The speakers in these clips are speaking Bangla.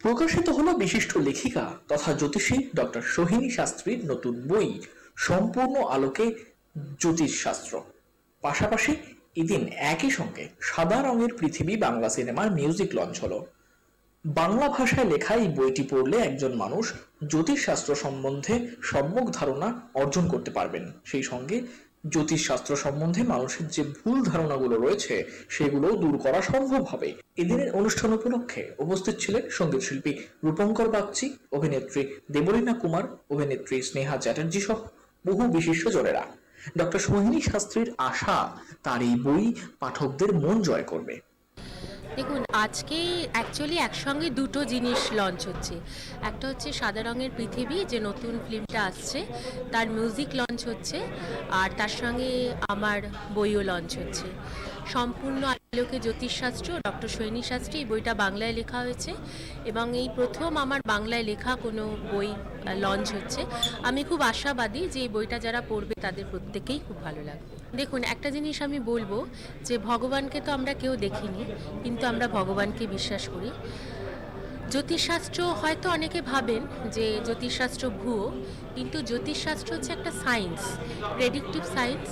প্রকাশিত হলো বিশিষ্ট লেখিকা তথা জ্যোতিষী ডক্টর সোহিনী শাস্ত্রীর নতুন বই, সম্পূর্ণ আলোকে জ্যোতিষশাস্ত্র। পাশাপাশি এদিন একই সঙ্গে সাদা রঙের পৃথিবী বাংলা সিনেমার মিউজিক লঞ্চ হলো। বাংলা ভাষায় লেখা এই বইটি পড়লে একজন মানুষ জ্যোতিষশাস্ত্র সম্বন্ধে সম্যক ধারণা অর্জন করতে পারবেন। সেই সঙ্গে জ্যোতিষশাস্ত্র সম্বন্ধে মানুষের যে ভুল ধারণাগুলো রয়েছে, সেগুলো দূর করা সম্ভব হবে। এদিনের অনুষ্ঠান উপলক্ষে উপস্থিত ছিলেন সংগীত শিল্পী রূপঙ্কর বাগচি, অভিনেত্রী দেবলীনা কুমার, অভিনেত্রী স্নেহা চ্যাটার্জি সহ বহু বিশিষ্টজনেরা ডক্টর সোহিনী শাস্ত্রীর আশা, তার এই বই পাঠকদের মন জয় করবে। দেখুন আজকে অ্যাকচুয়ালি একসঙ্গে দুটো জিনিস লঞ্চ হচ্ছে। একটা হচ্ছে সাদা রঙের পৃথিবী, যে নতুন ফিল্মটা আসছে, তার মিউজিক লঞ্চ হচ্ছে, আর তার সঙ্গে আমার বইও লঞ্চ হচ্ছে। সম্পূর্ণ আলোকে জ্যোতিষশাস্ত্র, ডক্টর সৈনী শাস্ত্রী, এই বইটা বাংলায় লেখা হয়েছে এবং এই প্রথম আমার বাংলায় লেখা কোনো বই লঞ্চ হচ্ছে। আমি খুব আশাবাদী যে এই বইটা যারা পড়বে তাদের প্রত্যেকেই খুব ভালো লাগবে। দেখুন, একটা জিনিস আমি বলব যে ভগবানকে তো আমরা কেউ দেখিনি, কিন্তু আমরা ভগবানকে বিশ্বাস করি। জ্যোতিষশাস্ত্র হয়তো অনেকে ভাবেন যে জ্যোতিষশাস্ত্র ভুয়ো, কিন্তু জ্যোতিষশাস্ত্র হচ্ছে একটা সায়েন্স প্রেডিক্টিভ সায়েন্স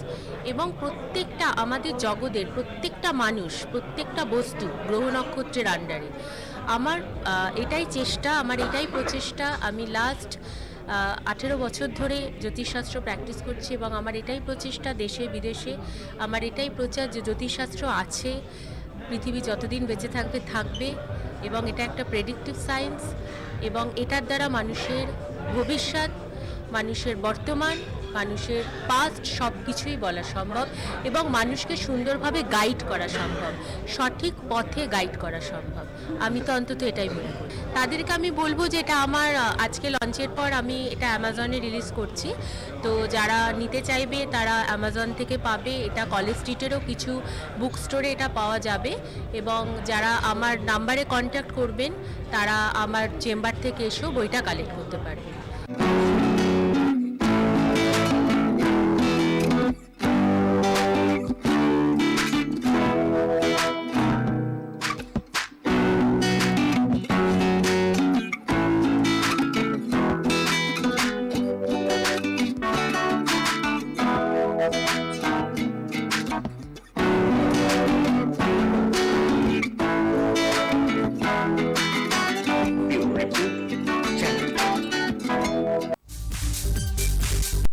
এবং প্রত্যেকটা আমাদের জগতের প্রত্যেকটা মানুষ, প্রত্যেকটা বস্তু গ্রহ নক্ষত্রের আন্ডারে আমার এটাই চেষ্টা, আমার এটাই প্রচেষ্টা। আমি লাস্ট আঠেরো বছর ধরে জ্যোতিষশাস্ত্র প্র্যাকটিস করছি এবং আমার এটাই প্রচেষ্টা দেশে, বিদেশে। আমার এটাই প্রচার যে জ্যোতিষশাস্ত্র আছে, পৃথিবী যতদিন বেঁচে থাকবে থাকবে। এবং এটা একটা প্রেডিক্টিভ সায়েন্স এবং এটার দ্বারা মানুষের ভবিষ্যৎ মানুষের বর্তমান মানুষের পাস্ট সব কিছুই বলা সম্ভব এবং মানুষকে সুন্দরভাবে গাইড করা সম্ভব, সঠিক পথে গাইড করা সম্ভব। আমি তো অন্তত এটাই মনে করি। তাদেরকে আমি বলব যে এটা আমার, আজকে লঞ্চের পর আমি এটা অ্যামাজনে রিলিজ করছি। তো যারা নিতে চাইবে তারা অ্যামাজন থেকে পাবে। এটা কলেজ স্ট্রিটেরও কিছু বুক স্টোরে এটা পাওয়া যাবে এবং যারা আমার নাম্বারে কন্ট্যাক্ট করবেন তারা আমার চেম্বার থেকে এসেও বইটা কালেক্ট করতে পারবে।